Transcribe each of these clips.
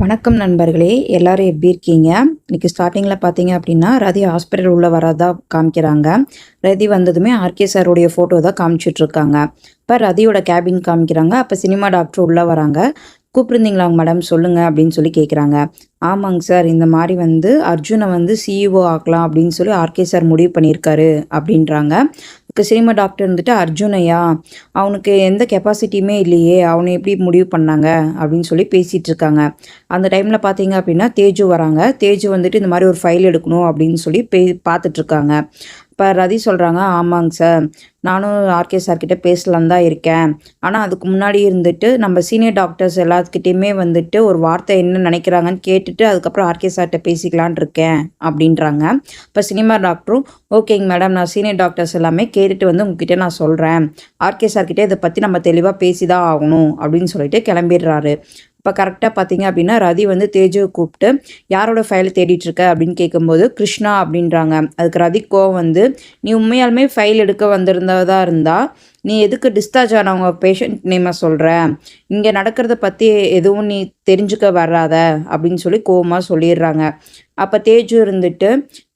வணக்கம் நண்பர்களே எல்லாரும் எப்படி இருக்கீங்க? இன்னைக்கு ஸ்டார்டிங்கில் பார்த்தீங்க அப்படின்னா ரதி ஹாஸ்பிட்டல் உள்ள வரதா காமிக்கிறாங்க. ரதி வந்ததுமே ஆர்கே சாருடைய ஃபோட்டோ தான் காமிச்சிட்டு இருக்காங்க. இப்போ ரதியோட கேபின் காமிக்கிறாங்க. அப்போ சினிமா டாக்டர் உள்ளே வராங்க. கூப்பிட்ருந்தீங்களாங்க மேடம் சொல்லுங்கள் அப்படின்னு சொல்லி கேட்குறாங்க ஆமாங்க சார் இந்த மாதிரி வந்து அர்ஜுனை வந்து சிஇஓ ஆக்கலாம் அப்படின்னு சொல்லி ஆர்கே சார் முடிவு பண்ணியிருக்காரு அப்படின்றாங்க. இப்போ சினிமா டாக்டர் வந்துட்டு அர்ஜுனையா அவனுக்கு எந்த கெப்பாசிட்டியுமே இல்லையே அவனை எப்படி முடிவு பண்ணாங்க அப்படின்னு சொல்லி பேசிகிட்டு இருக்காங்க. அந்த டைமில் பார்த்தீங்க அப்படின்னா தேஜு வராங்க. தேஜு வந்துட்டு இந்த மாதிரி ஒரு ஃபைல் எடுக்கணும் அப்படின்னு சொல்லி பே பார்த்துட்ருக்காங்க இப்போ ரதி சொல்கிறாங்க ஆமாங்க சார் நானும் ஆர்கே சார்கிட்ட பேசலாம் தான் இருக்கேன். ஆனால் அதுக்கு முன்னாடி இருந்துட்டு நம்ம சீனியர் டாக்டர்ஸ் எல்லாத்துக்கிட்டேயுமே வந்துட்டு ஒரு வார்த்தை என்ன நினைக்கிறாங்கன்னு கேட்டுட்டு அதுக்கப்புறம் ஆர்கே சார்கிட்ட பேசிக்கலான் இருக்கேன் அப்படின்றாங்க. இப்போ சினிமா டாக்டரும் ஓகேங்க மேடம் நான் சீனியர் டாக்டர்ஸ் எல்லாமே கேட்டுட்டு வந்து உங்ககிட்ட நான் சொல்கிறேன் ஆர்கே சார்கிட்ட இதை பற்றி நம்ம தெளிவாக பேசி தான் ஆகணும் அப்படின்னு சொல்லிட்டு கிளம்பிடுறாரு. இப்போ கரெக்டாக பார்த்தீங்க அப்படின்னா ரதி வந்து தேஜுவை கூப்பிட்டு யாரோட ஃபைலை தேடிட்டு இருக்க அப்படின்னு கேட்கும்போது கிருஷ்ணா அப்படின்றாங்க. அதுக்கு ரதிக்கோ வந்து நீ உண்மையாலுமே ஃபைல் எடுக்க வந்திருந்ததாக இருந்தால் நீ எதுக்கு டிஸ்சார்ஜ் ஆனவங்க பேஷண்ட் நேமை சொல்கிற இங்கே நடக்கிறத பற்றி எதுவும் நீ தெரிஞ்சுக்க வராத அப்படின்னு சொல்லி கோவமாக சொல்லிடுறாங்க. அப்போ தேஜு இருந்துட்டு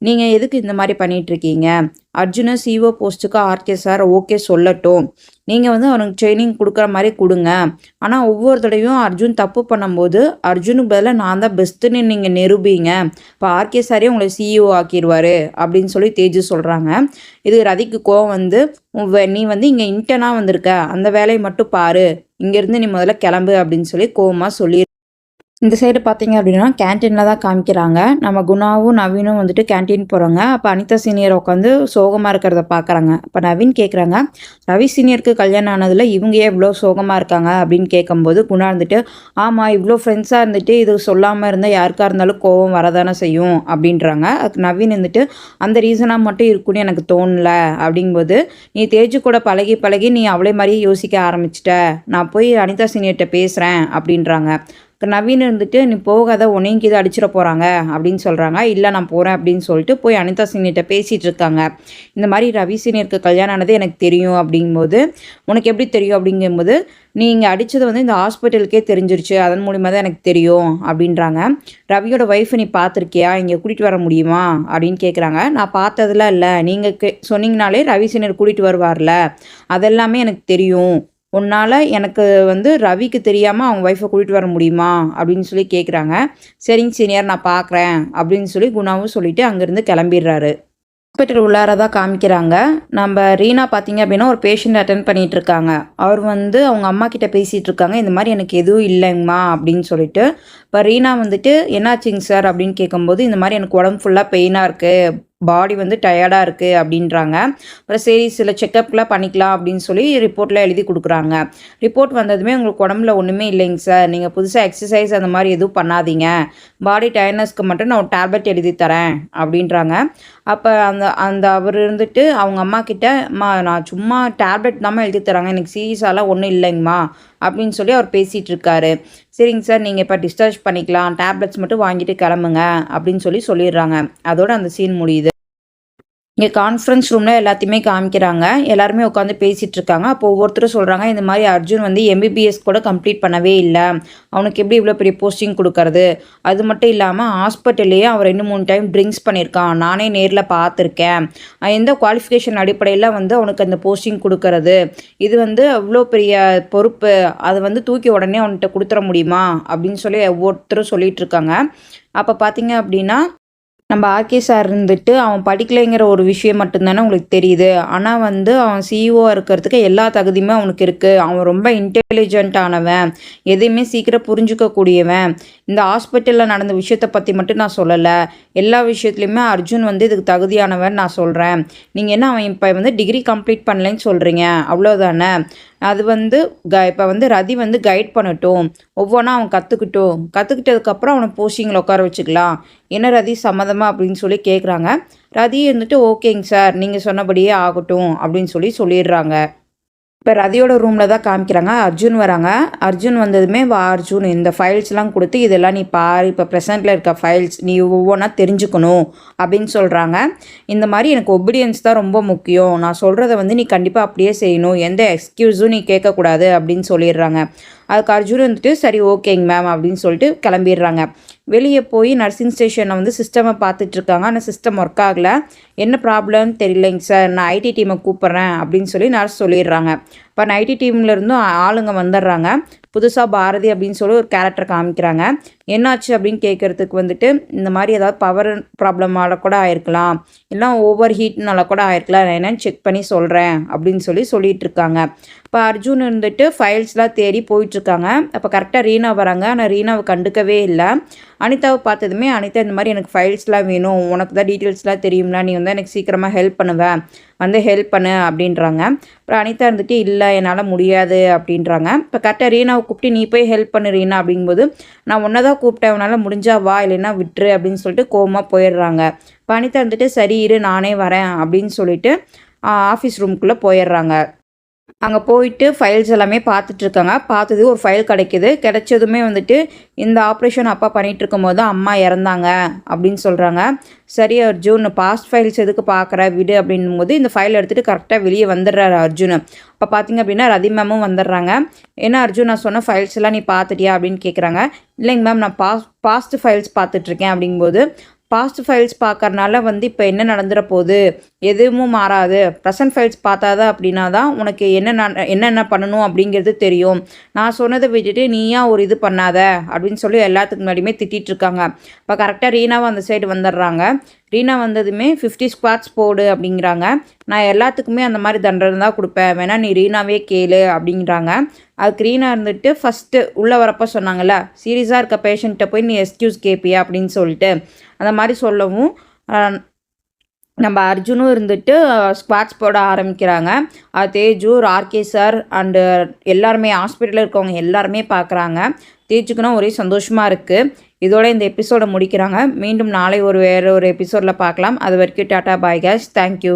நீங்கள் எதுக்கு இந்த மாதிரி பண்ணிகிட்ருக்கீங்க அர்ஜுனை சிஓ போஸ்ட்டுக்கு ஆர்கே சார் ஓகே சொல்லட்டும். நீங்கள் வந்து அவனுக்கு ட்ரைனிங் கொடுக்குற மாதிரி கொடுங்க. ஆனால் ஒவ்வொரு தடவையும் அர்ஜுன் தப்பு பண்ணும்போது அர்ஜுனுக்கு பதிலாக நான் தான் பெஸ்ட்டுன்னு நீங்கள் நிரூபிங்க. இப்போ ஆர்கே சாரே உங்களை சிஇஓ ஆக்கிடுவார் அப்படின்னு சொல்லி தேஜு சொல்கிறாங்க இது ரதிக்கு கோவம் வந்து நீ வந்து இங்கே இன்டர்னாக வந்திருக்க. அந்த வேலையை மட்டும் பாரு. இங்கேருந்து நீ முதல்ல கிளம்பு அப்படின்னு சொல்லி கோவமாக சொல்லி இந்த சைடு பார்த்தீங்க அப்படின்னா கேன்டீனில் தான் காமிக்கிறாங்க. நம்ம குணாவும் நவீனும் வந்துட்டு கேன்டீன் போகிறாங்க அப்போ அனிதா சீனியர் உட்காந்து சோகமாக இருக்கிறத பார்க்குறாங்க அப்போ நவீன் கேட்குறாங்க ரவி சீனியருக்கு கல்யாணம் ஆனதில் இவங்க ஏன் இவ்வளோ சோகமாக இருக்காங்க? அப்படின்னு கேட்கும்போது குணா இருந்துட்டு ஆமாம் இவ்வளோ ஃப்ரெண்ட்ஸாக இருந்துட்டு இது சொல்லாமல் இருந்தால் யாருக்காக இருந்தாலும் கோவம் வரதானே செய்யும்? அப்படின்றாங்க. அதுக்கு நவீன் இருந்துட்டு அந்த ரீசனாக மட்டும் இருக்குன்னு எனக்கு தோணல. அப்படிங்கும்போது நீ தேஜு கூட பழகி பழகி நீ அவளே மாதிரியே யோசிக்க ஆரம்பிச்சிட்ட. நான் போய் அனிதா சீனியர்கிட்ட பேசுகிறேன் அப்படின்றாங்க. நவீன் இருந்துட்டு நீ போகாத உனையும் கீது அடிச்சிட போகிறாங்க அப்படின்னு சொல்கிறாங்க இல்லை நான் போகிறேன் அப்படின்னு சொல்லிட்டு போய் அனிதா சீனியர்கிட்ட பேசிகிட்டு இருக்காங்க. இந்த மாதிரி ரவி சீனியருக்கு கல்யாணம் ஆனது எனக்கு தெரியும் அப்படிங்கும்போது உனக்கு எப்படி தெரியும்? அப்படிங்கும்போது நீங்கள் அடித்தது வந்து இந்த ஹாஸ்பிட்டலுக்கே தெரிஞ்சிருச்சு. அதன் மூலிமா தான் எனக்கு தெரியும் அப்படின்றாங்க. ரவியோட ஒய்ஃபை நீ பார்த்துருக்கியா? இங்கே கூட்டிகிட்டு வர முடியுமா? அப்படின்னு கேட்குறாங்க நான் பார்த்ததுலாம் இல்லை. நீங்கள் கே சொன்னீங்கனாலே ரவி சீனியர் கூட்டிகிட்டு வருவார்ல. அதெல்லாமே எனக்கு தெரியும். உன்னால் எனக்கு வந்து ரவிக்கு தெரியாமல் அவங்க ஒய்ஃபை கூட்டிகிட்டு வர முடியுமா? அப்படின்னு சொல்லி கேட்குறாங்க சரிங்க சீனியர் நான் பார்க்குறேன் அப்படின்னு சொல்லி குணாவும் சொல்லிவிட்டு அங்கேருந்து கிளம்பிடுறாரு. ஹாஸ்பிட்டல் உள்ளார தான் காமிக்கிறாங்க. நம்ம ரீனா பார்த்தீங்க அப்படின்னா ஒரு பேஷண்ட் அட்டன் பண்ணிகிட்டு இருக்காங்க. அவர் வந்து அவங்க அம்மா கிட்ட பேசிகிட்டு இருக்காங்க. இந்த மாதிரி எனக்கு எதுவும் இல்லைங்கம்மா அப்படின்னு சொல்லிட்டு. இப்போ ரீனா வந்துட்டு என்னாச்சுங்க சார் அப்படின்னு கேட்கும்போது இந்த மாதிரி எனக்கு உடம்பு ஃபுல்லாக பெயினாக இருக்குது பாடி வந்து டயர்டாக இருக்குது அப்படின்றாங்க. அப்புறம் சரி சில செக்கப்லாம் பண்ணிக்கலாம் அப்படின்னு சொல்லி ரிப்போர்ட்டில் எழுதி கொடுக்குறாங்க. ரிப்போர்ட் வந்ததுமே உங்களுக்கு உடம்புல ஒன்றுமே இல்லைங்க சார். நீங்கள் புதுசாக எக்ஸசைஸ் அந்த மாதிரி எதுவும் பண்ணாதீங்க. பாடி டயர்னஸ்க்கு மட்டும் நான் ஒரு டேப்லெட் எழுதி தரேன் அப்படின்றாங்க. அப்போ அந்த அந்த அவர் இருந்துட்டு அவங்க அம்மா கிட்ட அம்மா நான் சும்மா டேப்லெட் தான் எழுதி தராங்க. எனக்கு சீரியஸாலாம் ஒன்றும் இல்லைங்கம்மா. அப்படின்னு சொல்லி அவர் பேசிகிட்டு இருக்காரு. சரிங்க சார் நீங்கள் இப்போ டிஸ்சார்ஜ் பண்ணிக்கலாம். டேப்லெட்ஸ் மட்டும் வாங்கிட்டு கிளம்புங்க. அப்படின்னு சொல்லி சொல்லிடுறாங்க. அதோட அந்த சீன் முடியுது. இங்கே கான்ஃபரன்ஸ் ரூமில் எல்லாத்தையுமே காமிக்கிறாங்க. எல்லாருமே உட்காந்து பேசிகிட்டு இருக்காங்க. அப்போ ஒவ்வொருத்தரும் சொல்கிறாங்க இந்த மாதிரி அர்ஜுன் வந்து எம்பிபிஎஸ் கூட கம்ப்ளீட் பண்ணவே இல்லை. அவனுக்கு எப்படி இவ்வளோ பெரிய போஸ்டிங் கொடுக்கறது? அது மட்டும் இல்லாமல் ஹாஸ்பிட்டல்லையே அவன் ரெண்டு மூணு டைம் ட்ரிங்க்ஸ் பண்ணியிருக்கான். நானே நேரில் பார்த்துருக்கேன். எந்த குவாலிஃபிகேஷன் அடிப்படையில் வந்து அவனுக்கு அந்த போஸ்டிங் கொடுக்கறது? இது வந்து அவ்வளோ பெரிய பொறுப்பு. அதை வந்து தூக்கி உடனே அவன்கிட்ட கொடுத்துட முடியுமா? அப்படின்னு சொல்லி ஒவ்வொருத்தரும் சொல்லிகிட்டு இருக்காங்க. அப்போ பார்த்தீங்க அப்படின்னா நம்ம ஆர்கே சார் இருந்துட்டு அவன் படிக்கலைங்கிற ஒரு விஷயம் மட்டும்தானே உங்களுக்கு தெரியுது. ஆனால் வந்து அவன் சிஇஓ இருக்கிறதுக்கு எல்லா தகுதியுமே அவனுக்கு இருக்குது அவன் ரொம்ப இன்டெலிஜென்ட்டானவன் எதையுமே சீக்கிரம் புரிஞ்சுக்கக்கூடியவன். இந்த ஹாஸ்பிட்டலில் நடந்த விஷயத்தை பற்றி மட்டும் நான் சொல்லலை. எல்லா விஷயத்துலையுமே அர்ஜுன் வந்து இதுக்கு தகுதியானவன் நான் சொல்கிறேன் நீங்கள் என்ன அவன் இப்போ வந்து டிகிரி கம்ப்ளீட் பண்ணலைன்னு சொல்கிறீங்க அவ்வளோதானே அது வந்து க இப்போ வந்து ரதி வந்து கைட் பண்ணட்டும். ஒவ்வொன்றா அவன் கற்றுக்கிட்டும் கற்றுக்கிட்டதுக்கப்புறம் அவனை போஸ்டிங்கில் உட்கார வச்சுக்கலாம். என்ன ரதி சம்மதமாக அப்படின்னு சொல்லி கேட்குறாங்க ரதி இருந்துட்டு ஓகேங்க சார் நீங்கள் சொன்னபடியே ஆகட்டும். அப்படின்னு சொல்லி சொல்லிடுறாங்க. இப்போ ரதியோட ரூமில் தான் காமிக்கிறாங்க. அர்ஜுன் வராங்க. அர்ஜுன் வந்ததுமே வா அர்ஜுன் இந்த ஃபைல்ஸ்லாம் கொடுத்து இதெல்லாம் நீ பாரு. இப்போ ப்ரெசென்ட்டில் இருக்க ஃபைல்ஸ் நீ ஒவ்வொன்றா தெரிஞ்சுக்கணும் அப்படின்னு சொல்கிறாங்க இந்த மாதிரி எனக்கு ஒபீடியன்ஸ் தான் ரொம்ப முக்கியம். நான் சொல்கிறத வந்து நீ கண்டிப்பாக அப்படியே செய்யணும். எந்த எக்ஸ்கியூஸும் நீ கேட்கக்கூடாது அப்படின்னு சொல்லிடுறாங்க. அதுக்கு அர்ஜுன் வந்துட்டு சரி ஓகேங்க மேம் அப்படின்னு சொல்லிட்டு கிளம்பிடுறாங்க. வெளியே போய் நர்சிங் ஸ்டேஷனில் வந்து சிஸ்டமை பார்த்துட்ருக்காங்க. ஆனால் சிஸ்டம் ஒர்க் ஆகலை. என்ன ப்ராப்ளம்னு தெரியலைங்க சார் நான் ஐடி டீமை கூப்பிட்றேன் அப்படின்னு சொல்லி நர்ஸ் சொல்லிடுறாங்க. இப்போ நைட்டி டீம்லேருந்தும் ஆளுங்க வந்துடுறாங்க. புதுசாக பாரதி அப்படின்னு சொல்லி ஒரு கேரக்டர் காமிக்கிறாங்க. என்னாச்சு அப்படின்னு கேட்குறதுக்கு வந்துட்டு இந்த மாதிரி ஏதாவது பவர் ப்ராப்ளமால கூட ஆயிருக்கலாம். இல்லை ஓவர் ஹீட்னால கூட ஆயிருக்கலாம். நான் என்னன்னு செக் பண்ணி சொல்கிறேன் அப்படின்னு சொல்லி சொல்லிட்டு இருக்காங்க. இப்போ அர்ஜுன் இருந்துட்டு ஃபைல்ஸ்லாம் தேடி போயிட்டுருக்காங்க அப்போ கரெக்டாக ரீனா வராங்க. ஆனால் ரீனாவை கண்டுக்கவே இல்லை. அனிதாவை பார்த்ததுமே அனிதா இந்த மாதிரி எனக்கு ஃபைல்ஸ்லாம் வேணும். உனக்கு தான் டீட்டெயில்ஸ்லாம் தெரியும்ல. நீ வந்து எனக்கு சீக்கிரமாக ஹெல்ப் பண்ணுவேன் வந்து ஹெல்ப் பண்ணு அப்படின்றாங்க. அப்புறம் அனிதா இருந்துட்டு இல்லை என்னால் முடியாது அப்படின்றாங்க. இப்போ கரெக்டாக ரீனாவை கூப்பிட்டு நீ போய் ஹெல்ப் பண்ணு ரீனா அப்படிங்கும்போது நான் ஒன்றை தான் கூப்பிட்டேன். உன்னால் முடிஞ்சா வா இல்லைன்னா விட்டுரு அப்படின்னு சொல்லிட்டு கோமாக போயிடுறாங்க. இப்போ அனிதா இருந்துட்டு சரி இரு நானே வரேன் அப்படின்னு சொல்லிட்டு ஆஃபீஸ் ரூம்குள்ளே போயிடுறாங்க. அங்கே போயிட்டு ஃபைல்ஸ் எல்லாமே பார்த்துட்ருக்காங்க. பார்த்தது ஒரு ஃபைல் கிடைக்கிது. கிடைச்சதுமே வந்துட்டு இந்த ஆப்ரேஷன் அப்பா பண்ணிகிட்டு இருக்கும்போது தான் அம்மா இறந்தாங்க அப்படின்னு சொல்கிறாங்க சரி அர்ஜுன் பாஸ்ட் ஃபைல்ஸ் எதுக்கு பார்க்குற? விடு அப்படின்னும் போது இந்த ஃபைல் எடுத்துகிட்டு கரெக்டாக வெளியே வந்துடுறாரு அர்ஜுன். அப்போ பார்த்தீங்க அப்படின்னா ரதி மேமும் வந்துடுறாங்க. ஏன்னா அர்ஜுன் நான் சொன்ன ஃபைல்ஸ் எல்லாம் நீ பார்த்துட்டியா அப்படின்னு கேட்குறாங்க இல்லைங்க மேம் நான் பாஸ் பாஸ்ட் ஃபைல்ஸ் பார்த்துட்ருக்கேன் அப்படிங்கும்போது பாஸ்ட் ஃபைல்ஸ் பார்க்கறனால வந்து இப்போ என்ன நடந்துட போகுது? எதுவும் மாறாது. ப்ரெசன்ட் ஃபைல்ஸ் பார்த்தாதான் அப்படின்னா தான் உனக்கு என்ன என்னென்ன பண்ணணும் அப்படிங்கிறது தெரியும். நான் சொன்னதை விட்டுட்டு நீயா ஒரு இது பண்ணாத அப்படின்னு சொல்லி எல்லாத்துக்கு முன்னாடியுமே திட்டிகிட்டு இருக்காங்க. இப்போ கரெக்டாக ரீனாவும் அந்த சைடு வந்துடுறாங்க. ரீனா வந்ததுமே ஃபிஃப்டி ஸ்குவாட்ஸ் போடு அப்படிங்கிறாங்க. நான் எல்லாத்துக்குமே அந்த மாதிரி தண்டனை தான் கொடுப்பேன். வேணா நீ ரீனாவே கேளு அப்படிங்கிறாங்க. அதுக்கு ரீனா இருந்துட்டு ஃபஸ்ட்டு உள்ளே வரப்போ சொன்னாங்கல்ல சீரியஸாக இருக்க பேஷண்ட்டை போய் நீ எஸ்கியூஸ் கேட்பியா அப்படின்னு சொல்லிட்டு. அந்த மாதிரி சொல்லவும் நம்ம அர்ஜுனும் இருந்துட்டு ஸ்குவாட்ஸ் போட ஆரம்பிக்கிறாங்க. தேஜு ஆர்கே சார் அண்டு எல்லாருமே ஹாஸ்பிட்டலில் இருக்கவங்க எல்லாருமே பார்க்குறாங்க தேஜுக்குன்னா ஒரே சந்தோஷமாக இருக்குது இதோட இந்த எபிசோடை முடிக்கிறாங்க. மீண்டும் நாளை ஒரு வேறு ஒரு எபிசோடில் பார்க்கலாம். அது வரைக்கும் டாட்டா பாய் கேஸ் தேங்க்யூ